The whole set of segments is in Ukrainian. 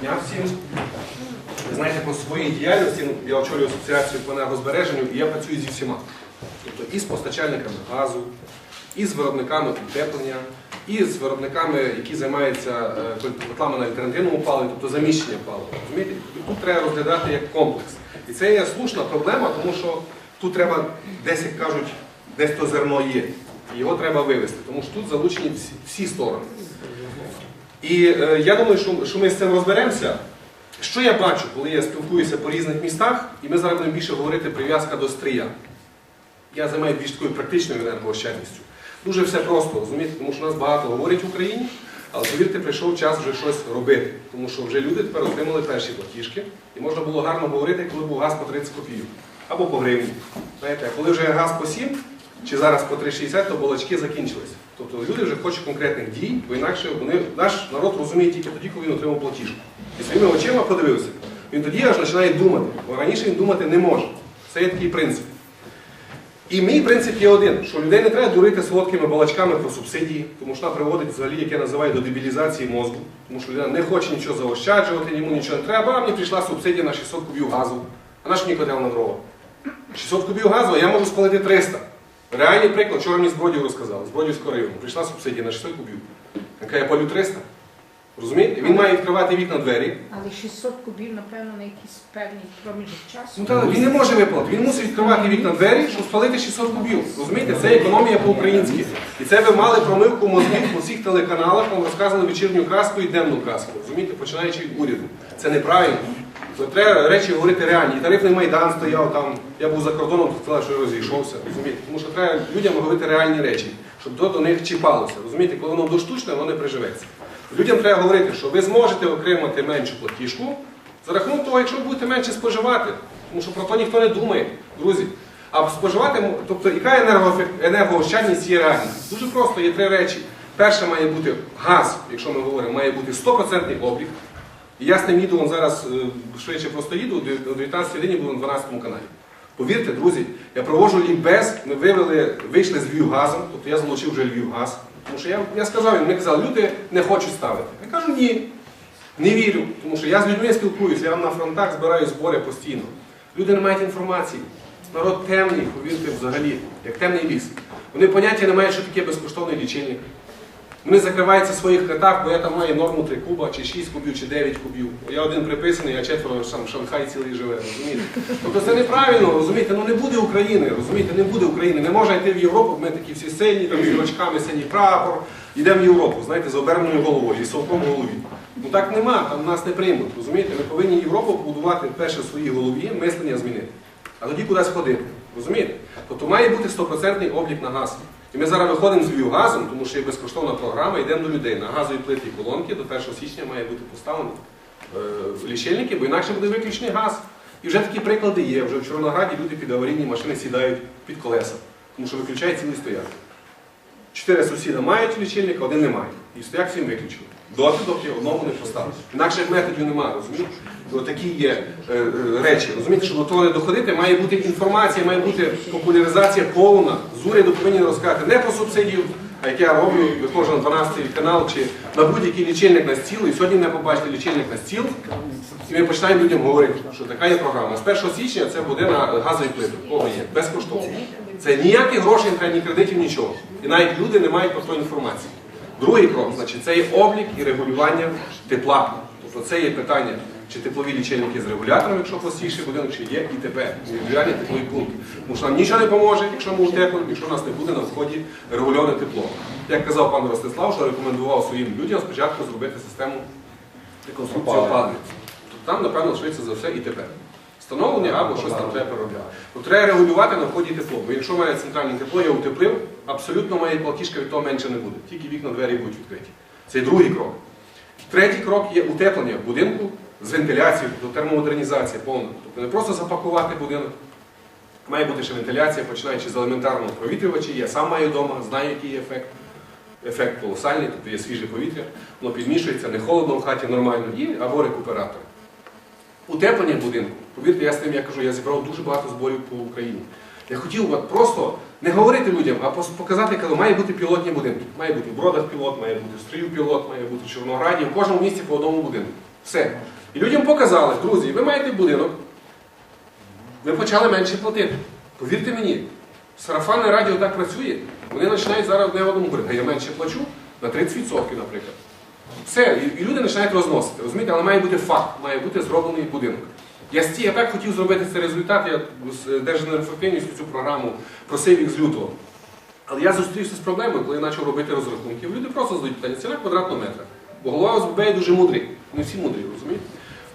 дня всім. Ви знаєте, по своїй діяльності ну, я очолюю асоціацію по енергозбереженню і я працюю зі всіма. Тобто і з постачальниками газу, і з виробниками утеплення, і з виробниками, які займаються котлами на альтернативному паливі, тобто заміщення палива. Розумієте? І Тут треба розглядати як комплекс. І це є слушна проблема, тому що тут треба, десь як кажуть, десь то зерно є. І його треба вивезти, тому що тут залучені всі, всі сторони. І е, я думаю, що, що ми з цим розберемося. Що я бачу, коли я спілкуюся по різних містах, і ми зараз будемо більше говорити прив'язка до стрия. Я займаюся більш такою практичною енергоощадністю. Дуже все просто, розумієте, тому що нас багато говорять в Україні, але повірте, прийшов час вже щось робити. Тому що вже люди тепер отримали перші платіжки, і можна було гарно говорити, коли був газ по 30 копійок або по гривні. Знаєте, коли вже газ по 7 чи зараз по 3,60, то балачки закінчилися. Тобто люди вже хочуть конкретних дій, бо інакше вони, наш народ розуміє тільки тоді, коли він отримав платіжку. І своїми очима подивився. Він тоді аж починає думати, бо раніше він думати не може. Це є такий принцип. І мій принцип є один, що людей не треба дурити солодкими балачками про субсидії, тому що вона приводить взагалі, як я називаю, до дебілізації мозку. Тому що людина не хоче нічого заощаджувати, йому нічого не треба. А мені прийшла субсидія на 600 кубів газу. А наш мені котел на дрова. 600 кубів газу, а я можу спалити 300. Реальний приклад, вчора мені з Бродів розказав, з Бродівського району. Прийшла субсидія на 600 кубів. Яка я палю 300. Розумієте? Він має відкривати вікна двері. Але 600 кубів, напевно, на якийсь певний проміжок часу. Ну, та, він не може виплатити, він мусить відкривати вікна двері, щоб спалити 600 кубів. Розумієте, це економія по-українськи. І це ви мали промивку мозгів по всіх телеканалах, вам розказували вечірню краску і денну краску. Розумієте, починаючи від уряду. Це неправильно. То треба речі говорити реальні. І тарифний майдан стояв там, я був за кордоном, то сказали, що розійшовся. Розумієте? Тому що треба людям говорити реальні речі, щоб то до них чіпалося. Розумієте, коли воно доштучне, воно не приживеться. Людям треба говорити, що ви зможете отримати меншу платіжку за рахунок того, якщо ви будете менше споживати. Тому що про то ніхто не думає, друзі. А споживати, тобто яка енергоефект- енергоощадність є реальна? Дуже просто, є три речі. Перше має бути газ, якщо ми говоримо, має бути 100% облік. І я з тим їду зараз е, швидше просто їду, о 19 годині буду на 12 каналі. Повірте, друзі, я проводжу лікбез, ми вивели, вийшли з Львівгазом, тобто я залучив вже Львівгаз. Тому що я, я сказав їм, вони казали, люди не хочуть ставити. Я кажу, ні, не вірю, тому що я з людьми спілкуюся, я на фронтах збираю збори постійно. Люди не мають інформації. Народ темний, повірте, взагалі, як темний ліс. Вони поняття не мають, що таке безкоштовний лічильник. Вони закриваються в своїх хатах, бо я там маю норму 3 куба, чи 6 кубів, чи 9 кубів. Я один приписаний, а четверо сам Шанхай цілий живе, розумієте? Тобто це неправильно, розумієте? Ну не буде України, розумієте, не буде України. Не можна йти в Європу, ми такі всі сильні, там з рочками синій прапор. Йдемо в Європу, знаєте, з оберненою головою і совком в голові. Ну так нема, там нас не приймуть, розумієте? Ми повинні Європу побудувати перше в своїй голові, мислення змінити. А тоді кудись ходити. Розумієте? Тобто має бути 100% облік на газ. І ми зараз виходимо з «Вівгазом», тому що є безкоштовна програма, йдемо до людей. На газові плити і колонки до 1 січня має бути поставлено е, лічильники, бо інакше буде виключений газ. І вже такі приклади є. Вже в Чорнограді люди під аварійні машини сідають під колеса, тому що виключають цілий стояк. Чотири сусіда мають лічильник, один не має. І всім виключили. Доти, доки одному не поставили. Інакших методів немає, розумієте? Ось такі є е, е, речі. Розумієте, щоб до того не доходити, має бути інформація, має бути популяризація повна. З уряду повинні розказати не про субсидію, а як я роблю, виходжу на 12 канал чи на будь-який лічильник на стіл, і сьогодні не побачите лічильник на стіл, і ми починаємо людям говорити, що така є програма. З 1 січня це буде на газові плити. Кого є? Безкоштовно. Це ніяких грошей не ні кредитів, нічого. І навіть люди не мають про то інформації. Другий крок, значить, це є облік і регулювання тепла. Тобто це є питання, чи теплові лічильники з регулятором, якщо простіший будинок, чи є і ІТП, індивідуальний тепловий пункт. Тому що нам нічого не поможе, якщо ми утеплимо, якщо у нас не буде на вході регульоване тепло. Як казав пан Ростислав, що рекомендував своїм людям спочатку зробити систему реконструкції опалення. Тобто там, напевно, швидше за все ІТП. Встановлення або щось там треба переробляти. То треба регулювати на вході тепло. Бо якщо мене центральне тепло, я утеплив, абсолютно моя платіжка від того менше не буде. Тільки вікна двері будуть відкриті. Це другий крок. Третій крок є утеплення будинку з вентиляцією, до термомодернізація повна. Тобто не просто запакувати будинок. Має бути ще вентиляція, починаючи з елементарного провітрювача. Я сам маю вдома, знаю, який є ефект. Ефект колосальний, тобто є свіже повітря, воно підмішується, не холодно в хаті нормально, і або рекуператор. Утеплення будинку. Повірте, я з тим я кажу, я зібрав дуже багато зборів по Україні. Я хотів от просто не говорити людям, а показати, коли має бути пілотні будинки. Має бути в Бродах пілот, має бути в Стрію пілот, має бути в Чорнограді, в кожному місті по одному будинку. Все. І людям показали, друзі, ви маєте будинок, ви почали менше платити. Повірте мені, сарафанне радіо так працює. Вони починають зараз одне одному говорити, а я менше плачу на 30%, наприклад. Все, і, люди починають розносити. Розумієте, але має бути факт, має бути зроблений будинок. Я, сті, я так хотів зробити цей результат, я з Держенергоефективністю цю програму просив їх з лютого. Але я зустрівся з проблемою, коли я почав робити розрахунки. Люди просто задають питання, ціна квадратного метра. Бо голова ОСББ є дуже мудрий. Вони всі мудрі, розумієте?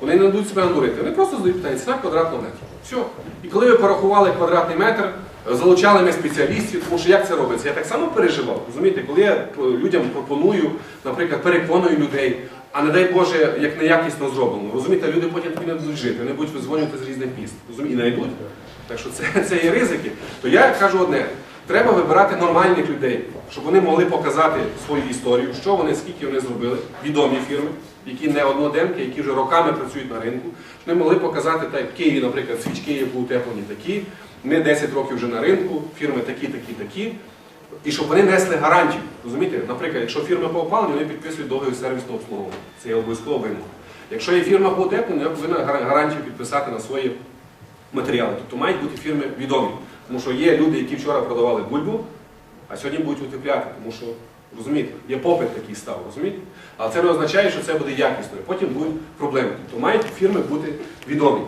Вони не дадуть себе надурити. Вони просто задають питання, ціна квадратного метра. Все. І коли ви порахували квадратний метр, залучали ми спеціалістів, тому що як це робиться? Я так само переживав. Розумієте, коли я е, людям пропоную, наприклад, переконую людей, а не дай Боже, як неякісно зроблено. Розумієте, люди потім тобі не будуть жити, вони будуть визвонювати з різних міст. Розумієте, і не. Так що це, це є ризики. То я кажу одне: треба вибирати нормальних людей, щоб вони могли показати свою історію, що вони, скільки вони зробили, відомі фірми, які не одноденки, які вже роками працюють на ринку, вони могли показати, так в Києві, наприклад, свічки є утеплені такі, ми 10 років вже на ринку, фірми такі, такі, такі. І щоб вони несли гарантію. Розумієте? Наприклад, якщо фірма по опаленню, вони підписують договір сервісного обслуговування. Це є обов'язково вимога. Якщо є фірма по утепленню, вона повинна гарантію підписати на свої матеріали. Тобто мають бути фірми відомі. Тому що є люди, які вчора продавали бульбу, а сьогодні будуть утепляти, тому що розумієте, є попит такий став, розумієте? Але це не означає, що це буде якісно. Потім будуть проблеми. Тобто мають фірми бути відомі.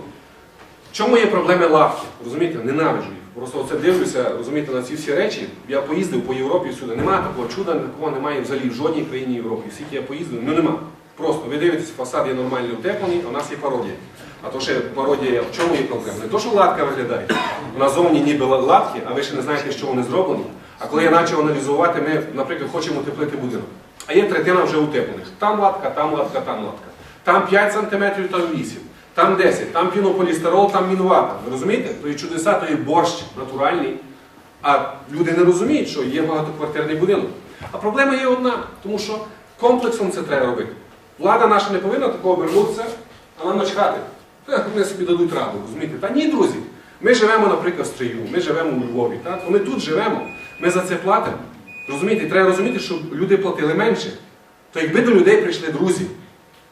Чому є проблеми лавки? Розумієте, ненавиджу їх. Просто оце дивлюся, розумієте, на ці всі речі. Я поїздив по Європі всюди. Немає такого чуда, такого немає взагалі в жодній країні Європи. Скільки я поїздив, ну нема. Просто ви дивитесь, фасад є нормальний утеплений, а у нас є пародія. А то ще пародія, в чому є проблема? Не то, що латка виглядає. Вона зовні ніби ла- латки, а ви ще не знаєте, що вони зроблені. А коли я почав аналізувати, ми, наприклад, хочемо утеплити будинок. А є третина вже утеплених. Там латка, там латка, там латка. Там 5 см, там 8. Там 10, там пінополістирол, там мінвата. Ви розумієте? То є чудеса, то є борщ натуральний. А люди не розуміють, що є багатоквартирний будинок. А проблема є одна, тому що комплексом це треба робити. Влада наша не повинна такого обернутися, а нам начхати. Вони собі дадуть раду, розумієте? Та ні, друзі. Ми живемо, наприклад, в Стрию, ми живемо у Львові. Так? Ми тут живемо, ми за це платимо. Розумієте? Треба розуміти, щоб люди платили менше. То якби до людей прийшли друзі,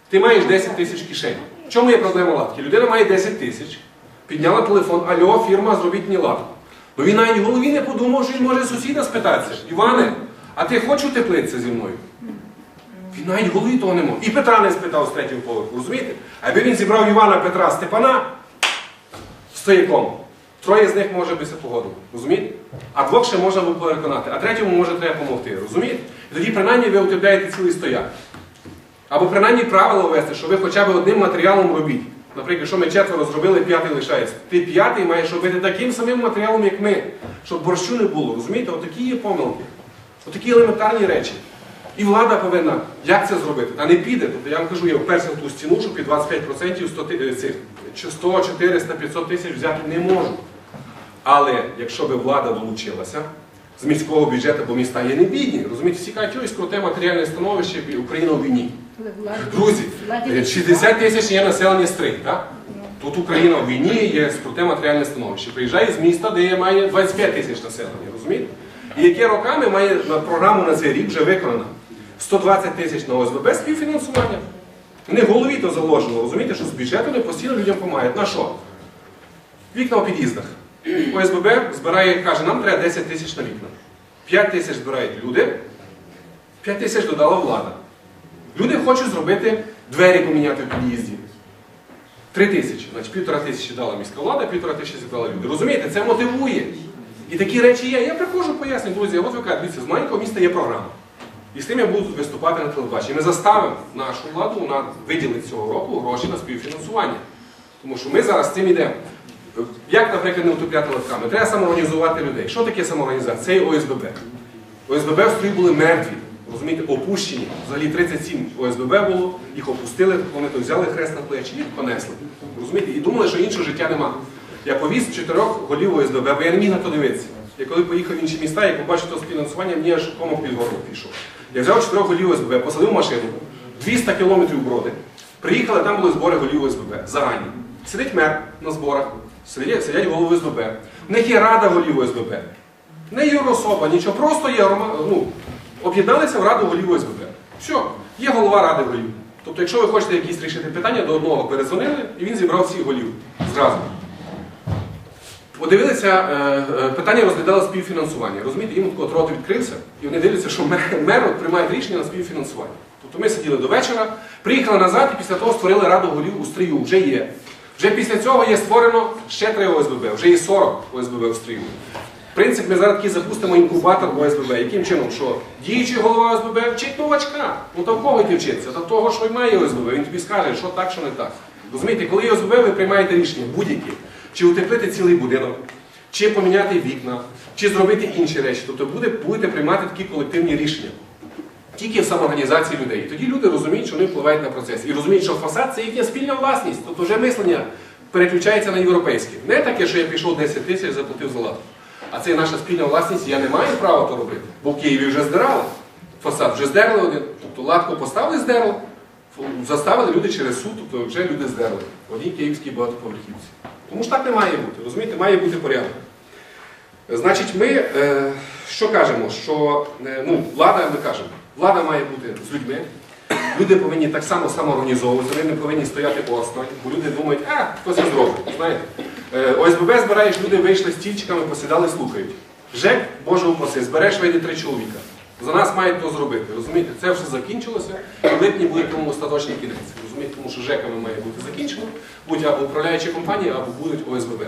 ти маєш 10 тисяч кишень. В чому є проблема латки? Людина має 10 тисяч, підняла телефон, альо, фірма, зробіть мені латку. Ну він навіть в голові не подумав, що він може сусіда спитатися. Іване, а ти хочеш утеплитися зі мною? Він навіть голові того не мав. І Петра не спитав з третього поверху, розумієте? А якби він зібрав Івана, Петра, Степана стояком, троє з них може би се погодили, розумієте? А двох ще можна було переконати, а третьому може треба допомогти, розумієте? І тоді принаймні ви утепляєте цілий стояк. Або принаймні правила ввести, що ви хоча б одним матеріалом робіть. Наприклад, що ми четверо зробили, п'ятий лишається. Ти п'ятий маєш робити таким самим матеріалом, як ми, щоб борщу не було. Розумієте? Отакі є помилки. Отакі елементарні речі. І влада повинна як це зробити? Та не піде. Тобто я вам кажу, я вперся ту стіну, що під 25% 100, ти- е, цих, чи 100, 400, 500 тисяч взяти не можу. Але якщо би влада долучилася з міського бюджету, бо міста є не бідні, розумієте, всі кажуть, ось круте матеріальне становище, Україна у війні. Друзі, е, 60 тисяч є населення стрий, так? Тут Україна в війні є круте матеріальне становище. Приїжджає з міста, де має 25 тисяч населення, розумієте? І яке роками має програму на цей рік вже виконана 120 тисяч на ОСББ співфінансування. Не в голові то заложено, розумієте, що з бюджету вони постійно людям допомагають. На що? Вікна у під'їздах. ОСББ збирає, каже, нам треба 10 тисяч на вікна. 5 тисяч збирають люди, 5 тисяч додала влада. Люди хочуть зробити двері поміняти в під'їзді. Три тисячі, значить півтора тисячі дала міська влада, півтора тисячі зібрали люди. Розумієте, це мотивує. І такі речі є. Я приходжу, пояснюю, друзі, от ви кажете, дивіться, з маленького міста є програма. І з тим я буду виступати на телебаченні. Ми заставимо нашу владу вона виділить цього року гроші на співфінансування. Тому що ми зараз з цим йдемо. Як, наприклад, не утопляти лавками? Треба самоорганізувати людей. Що таке самоорганізація? Це є ОСББ. ОСББ в строї були мертві, розумієте, опущені. Взагалі 37 ОСББ було, їх опустили, вони то взяли хрест на плечі і понесли. Розумієте? І думали, що іншого життя нема. Я повіз чотирьох голів ОСББ, бо я не міг на то дивитися. Я коли поїхав в інші міста, я побачив то фінансування, мені аж комок під горло пішов. Я взяв чотирьох голів ОСББ, посадив машину, 200 кілометрів броди. Приїхали, там були збори голів ОСББ, загальні. Сидить мер на зборах, сидять, сидять голови ОСББ. В них є рада голів ОСББ. Не юрособа, нічого, просто є ну, об'єдналися в раду голів ОСББ. Все, є голова ради голів. Тобто, якщо ви хочете якісь рішити питання, до одного перезвонили, і він зібрав всіх голів зразу. Подивилися, е, е, питання розглядали співфінансування. Розумієте, їм от рот відкрився, і вони дивляться, що мер приймає рішення на співфінансування. Тобто ми сиділи до вечора, приїхали назад і після того створили раду голів у стрію. Вже є. Вже після цього є створено ще три ОСББ, вже є 40 ОСББ в стрію. Принцип, ми зараз такий запустимо інкубатор ОСББ. Яким чином? Що діючий голова ОСББ вчить новачка. Ну то в кого йти вчитися? Та того, що й має ОСББ. Він тобі скаже, що так, що не так. Розумієте, коли є ОСББ, ви приймаєте рішення будь-які. Чи утеплити цілий будинок, чи поміняти вікна, чи зробити інші речі. Тобто буде, будете приймати такі колективні рішення. Тільки в самоорганізації людей. І тоді люди розуміють, що вони впливають на процес. І розуміють, що фасад це їхня спільна власність. Тобто вже мислення переключається на європейське. Не таке, що я пішов 10 тисяч, заплатив за лад. А це наша спільна власність, я не маю права то робити. Бо в Києві вже здирали. Фасад вже здерли один. Тобто латку поставили, здерли. Заставили люди через суд, тобто вже люди здерли. Одній київській багатоповерхівці. Тому ж так не має бути. Розумієте, має бути порядок. Значить, ми е, що кажемо? Що е, ну, влада, ми кажемо, влада має бути з людьми. Люди повинні так само самоорганізовуватися, вони не повинні стояти осторонь, бо люди думають, а, хтось це зробить. Знаєте? Е, ОСББ збираєш, люди вийшли стільчиками, посідали, слухають. ЖЕК, Боже упаси, збереш вийде три чоловіка. За нас мають то зробити. Розумієте, це все закінчилося, в липні буде тому остаточний кінець. Розумієте, тому що ЖЕКами має бути закінчено, будь або управляючі компанії, або будуть ОСББ.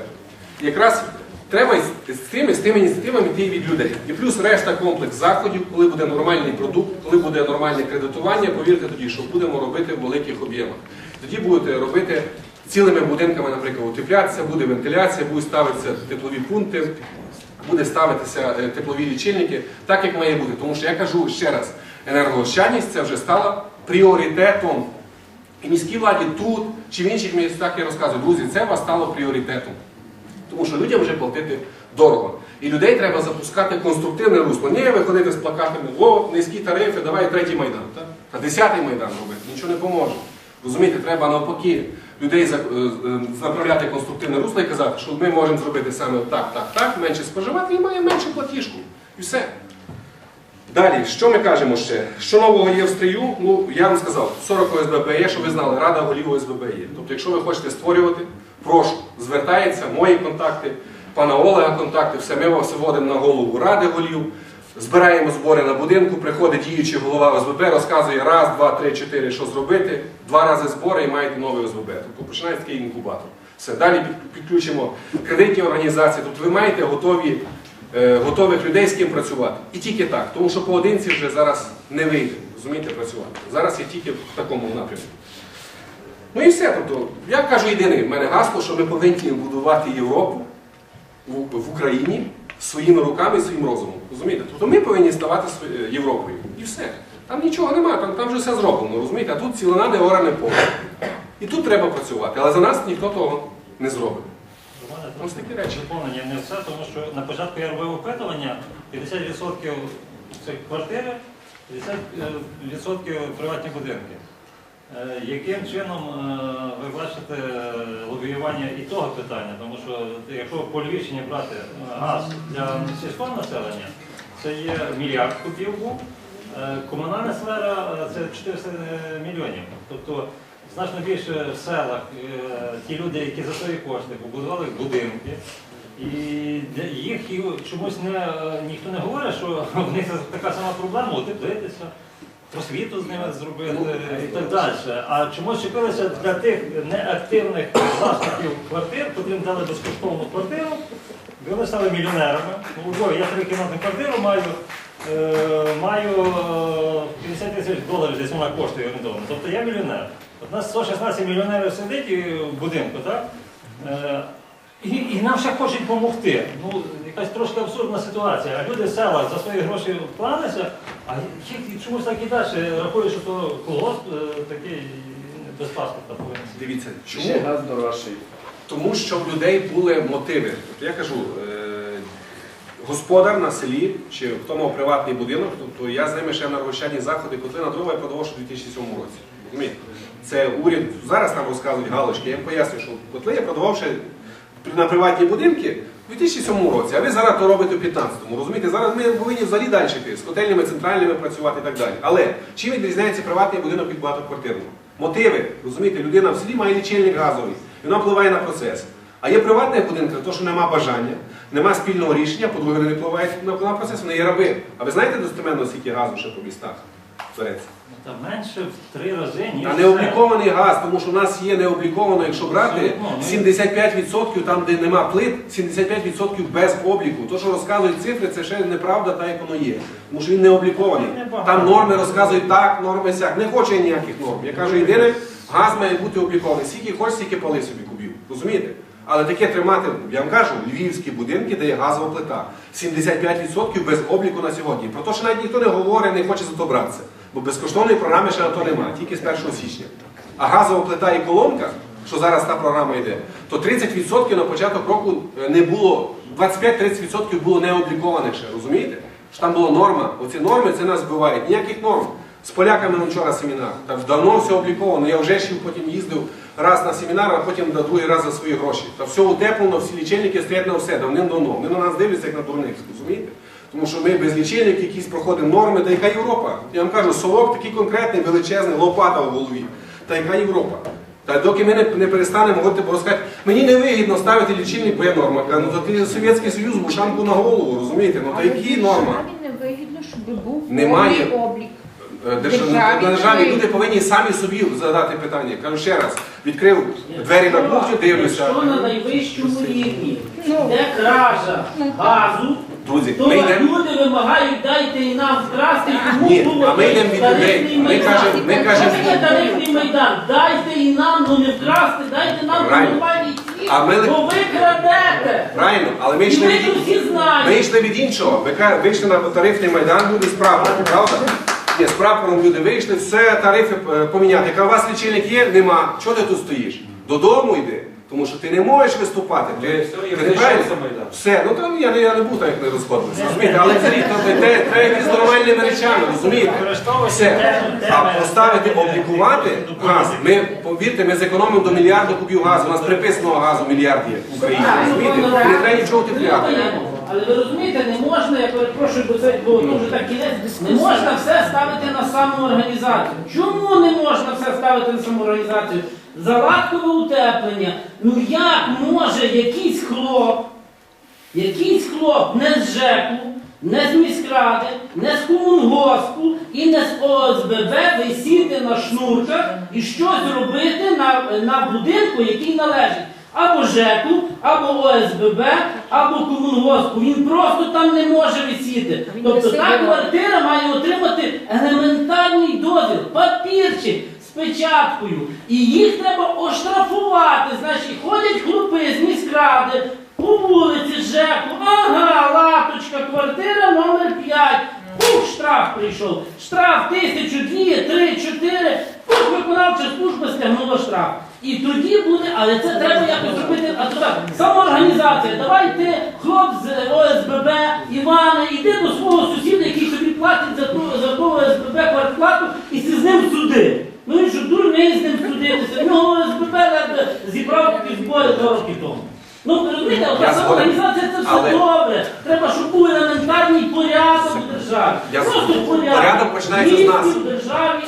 Якраз треба з цими, з тими ініціативами йти від людей. І плюс решта комплекс заходів, коли буде нормальний продукт, коли буде нормальне кредитування, повірте тоді, що будемо робити в великих об'ємах. Тоді будете робити цілими будинками, наприклад, утеплятися, буде вентиляція, будуть ставитися теплові пункти, буде ставитися е, теплові лічильники, так як має бути. Тому що я кажу ще раз, енергоощадність це вже стала пріоритетом. І міській владі тут чи в інших містах я розказую, друзі, це вас стало пріоритетом. Тому що людям вже платити дорого. І людей треба запускати конструктивне русло. Не виходити з плакатами, о, низькі тарифи, давай третій майдан. Та, та десятий майдан робити, нічого не поможе. Розумієте, треба навпаки людей за- е, е, направляти конструктивне русло і казати, що ми можемо зробити саме так, так, так, менше споживати і маємо меншу платіжку. І все. Далі, що ми кажемо ще? Що нового є в стрію? Ну, я вам сказав, 40 ОСББ є, щоб ви знали, Рада голів ОСББ є. Тобто, якщо ви хочете створювати, прошу, звертається, мої контакти, пана Олега контакти, все, ми вас вводимо на голову Ради голів, збираємо збори на будинку, приходить діючий голова ОСББ, розказує раз, два, три, чотири, що зробити, два рази збори і маєте новий ОСББ. Тобто починається такий інкубатор. Все, далі підключимо кредитні організації, тобто ви маєте готові е, готових людей з ким працювати. І тільки так, тому що поодинці вже зараз не вийде, розумієте, працювати. Зараз я тільки в такому напрямку. Ну і все. Тобто, я кажу єдине, в мене гасло, що ми повинні будувати Європу в, Україні своїми руками і своїм розумом. Розумієте? Тобто ми повинні ставати е, Європою. І все. Там нічого немає, там, там вже все зроблено, розумієте? А тут цілина не оране поле. І тут треба працювати, але за нас ніхто того не зробить. Ось такі речі. Доповнення не все, тому що на початку я робив опитування, 50% це квартири, 50% приватні будинки. Е, Яким чином е, ви бачите е, лобіювання і того питання? Тому що якщо по Львівщині брати газ для сільського населення, це є мільярд кубів був, комунальна сфера це 400 мільйонів. Тобто значно більше в селах ті люди, які за свої кошти побудували будинки, і їх чомусь не, ніхто не говорить, що в них така сама проблема утеплитися, просвіту з ними зробити і так далі. А чомусь чепилися для тих неактивних власників квартир, котрим дали безкоштовну квартиру, вони стали мільйонерами. У Львові я трикімнатну квартиру маю. Е, маю е, 50 тисяч доларів, десь вона коштує орієнтовно. Тобто я мільйонер. От нас 116 мільйонерів сидить в будинку, так? Е, І, і нам ще хочуть допомогти. Ну, якась трошки абсурдна ситуація. Люди в селах за свої гроші вклалися, а їх чомусь так і далі рахують, що то колгосп е, такий без паспорта повинен сидіти. Дивіться, чому? Ще газ дорожчий. Тому що в людей були мотиви. Тобто я кажу, е, господар на селі, чи хто мав приватний будинок, тобто я з ними ще енергощадні заходи, котли на дрова я продавав ще у 2007 році. Розумієте? Це уряд, зараз нам розказують галочки, я їм пояснюю, що котли я продавав ще на приватні будинки у 2007 році, а ви зараз то робите у 2015-му. Розумієте, зараз ми повинні взагалі далі йти, з котельнями центральними працювати і так далі. Але чим відрізняється приватний будинок від багатоквартирного? Мотиви, розумієте, людина в селі має лічильник газовий, і вона впливає на процес. А є приватний будинок, то що нема бажання, нема спільного рішення, по-друге, не впливають на процес, вони є раби. А ви знаєте достеменно, скільки газу ще по містах береться? Та менше в три рази, ніж А необлікований газ, тому що в нас є необліковано, якщо брати Абсолютно, ну. 75% там, де нема плит, 75% без обліку. То, що розказують цифри, це ще неправда, та як воно є. Тому що він не облікований. Там норми розказують так, норми сяк. Не хоче я ніяких норм. Я кажу, єдине, газ має бути облікований. Скільки хочеш, стільки пали собі кубів. Розумієте? Але таке тримати, я вам кажу, львівські будинки, де є газова плита. 75% без обліку на сьогодні. Про те, що навіть ніхто не говорить, не хоче за то братися. Бо безкоштовної програми ще на то немає, тільки з 1 січня. А газова плита і колонка, що зараз та програма йде, то 30% на початок року е, не було, 25-30% було не облікованих ще, розумієте? Що там була норма. Оці норми це нас вбивають. Ніяких норм. З поляками вчора семінар. Там давно все обліковано. Я вже ще потім їздив раз на семінар, а потім на другий раз за свої гроші. Та все утеплено, всі лічильники стоять на все, давним-давно. Вони на нас дивляться, як на дурних, розумієте? Тому що ми без лічильників якісь проходимо норми, та яка Європа. Я вам кажу, совок такий конкретний, величезний, лопата в голові. Та яка Європа? Та доки ми не, не перестанемо говорити, бо розказати, мені не вигідно ставити лічильник, бо є норма. Ну то ти Совєтський Союз, бушанку на голову, розумієте? Ну та які норма? Державі не вигідно, щоб був Немає. облік. Е, Державі На державі люди повинні самі собі задати питання. Кажу ще раз, відкрив двері на кухню, дивлюся. Якщо на найвищому рівні Ну. де кража газу, Друзі, то ми йдемо. люди вимагають дайте і нам вкрасти, тому Ні, а ми йдемо від людей. Ми кажемо, ми кажемо. таке тарифний майдан? Дайте і нам, ну не вкрасти, дайте нам Правильно. нормальні ціни, А ми- бо ви крадете. Правильно, але ми І йшли ми від всі ми знаємо. йшли від іншого. Ви ка- вийшли на тарифний майдан, люди з прапором, правда? Ні, з прапором люди вийшли, все, тарифи е, поміняти. Яка у вас лічильник є? Нема. Чого ти тут стоїш? Додому йди. Тому що ти не можеш виступати. Ти, ти ти правильно? Все, ну там я не, я не був так, як не розходилися. Розумієте, але це треба якісь нормальними речами, розумієте? Все. А поставити, облікувати газ. Ми, повірте, ми зекономимо до мільярда кубів газу. У нас приписаного газу мільярд є в Україні. Розумієте? Не треба нічого утепляти. Але ви розумієте, не можна, я перепрошую, бо це бо так кінець, не можна все ставити на самоорганізацію. Чому не можна все ставити на самоорганізацію? Заладкове утеплення. Ну як може якийсь хлоп, якийсь хлоп не з ЖЕКу, не з міськради, не з комунгоспу і не з ОСББ висіти на шнурках і щось робити на, на будинку, який належить або ЖЕКу, або ОСББ, або комунгоспу. Він просто там не може висіти. Тобто та квартира має отримати елементарний дозвіл, папірчик з печаткою. І їх треба оштрафувати. Значить, ходять хлопи з міськради по вулиці ЖЕКу. Ага, латочка, квартира номер 5. Пух, штраф прийшов. Штраф тисячу, дві, три, чотири. Виконавча служба стягнула штраф. І тоді буде, але це треба якось робити. А то так, самоорганізація. Давай ти, хлоп з ОСББ, Іване, іди до свого сусіда, який тобі платить за ту за ту ОСББ квартплату, і ти з ним суди. Ну він що дурний з ним судитися. В нього ОСББ зібрав збори два роки тому. Ну, розумієте, самоорганізація це все Але- добре. Треба, щоб був елементарний порядок в державі. Я Просто порядок. Порядок починається з нас. В державі.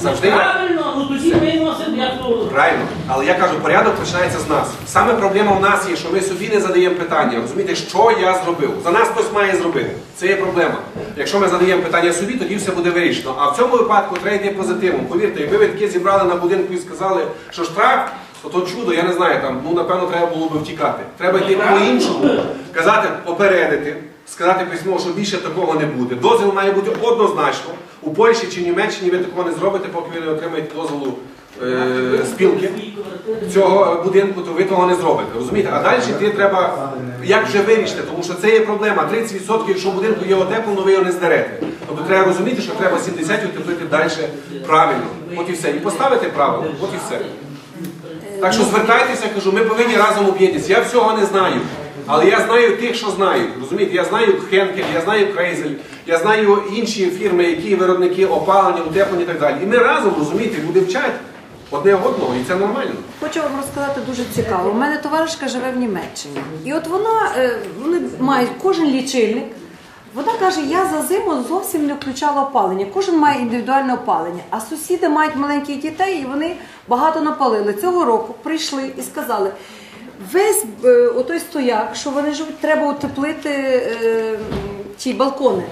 Завжди. Правильно, ну тоді ми носимо як то. Правильно, але я кажу, порядок починається з нас. Саме проблема в нас є, що ми собі не задаємо питання. Розумієте, що я зробив? За нас хтось має зробити. Це є проблема. Якщо ми задаємо питання собі, тоді все буде вирішено. А в цьому випадку треба йти позитивом. Повірте, якби ви таке зібрали на будинку і сказали, що штраф, то то чудо, я не знаю, там, ну напевно, треба було би втікати. Треба йти по-іншому, казати, попередити, сказати письмо, що більше такого не буде. Дозвіл має бути однозначно. У Польщі чи Німеччині ви такого не зробите, поки ви не отримаєте дозволу е, спілки цього будинку, то ви того не зробите. Розумієте? А далі йти треба як вже вирішити, тому що це є проблема. 30%, якщо будинку є отеплено, ви його не здерете. Тобто треба розуміти, що треба 70 утеплити далі правильно. От і все. І поставити правило, от і все. Так що звертайтеся, кажу, ми повинні разом об'єднатися. Я всього не знаю. Але я знаю тих, що знають. Розумієте, я знаю Хенкель, я знаю Крейзель, я знаю інші фірми, які виробники опалення, утеплення і так далі. І ми разом, розумієте, будемо вчати одне одного, і це нормально. Хочу вам розказати дуже цікаво. У мене товаришка живе в Німеччині. І от вона, е, вони мають кожен лічильник Вона каже, я за зиму зовсім не включала опалення. Кожен має індивідуальне опалення. А сусіди мають маленьких дітей і вони багато напалили. Цього року прийшли і сказали, весь е, отой стояк, що вони живуть, треба утеплити е, ті балкони.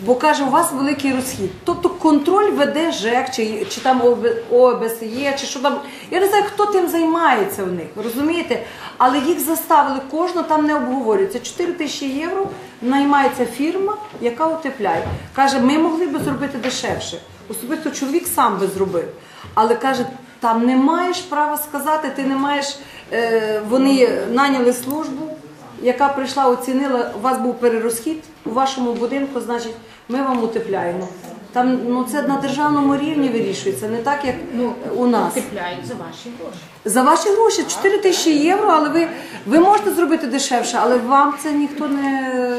Бо каже, у вас великий розхід. Тобто контроль веде ЖЕК, чи, чи там ОБСЄ, чи що там. Я не знаю, хто тим займається у них, розумієте? Але їх заставили, кожного там не обговорюється. 4 тисячі євро наймається фірма, яка утепляє. Каже, ми могли би зробити дешевше. Особисто чоловік сам би зробив. Але каже, там не маєш права сказати, ти не маєш. Е, вони наняли службу яка прийшла, оцінила, у вас був перерозхід у вашому будинку, значить, ми вам утепляємо. Там ну це на державному рівні вирішується, не так як Ну, у нас. Утепляють за ваші гроші. За ваші гроші 4 тисячі євро, але ви, ви можете зробити дешевше, але вам це ніхто не,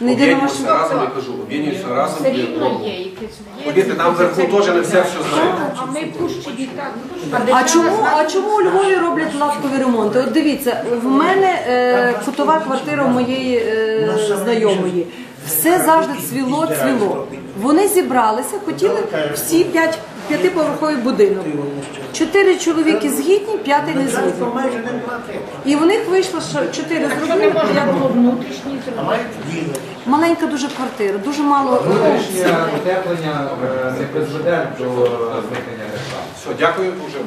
не йде на вашу. Об'єднуємося разом, я кажу, об'єднуємося разом. Все рівно є якесь. Повірте, там вверху теж не все все знають. А ми пущені так. А чому, а чому у Львові роблять лавкові ремонти? От дивіться, в мене е, кутова квартира у моєї е, знайомої. Все завжди цвіло, цвіло. Вони зібралися, хотіли всі п'ять п'ятиповерховий будинок. Чотири чоловіки згідні, п'ятий не згідний. І в них вийшло, що чотири що не зробили. можна п'ять- було внутрішні зробити? Маленька дуже квартира, дуже мало. Внутрішнє утеплення е, не призведе до зникнення реклами. Все, дякую дуже.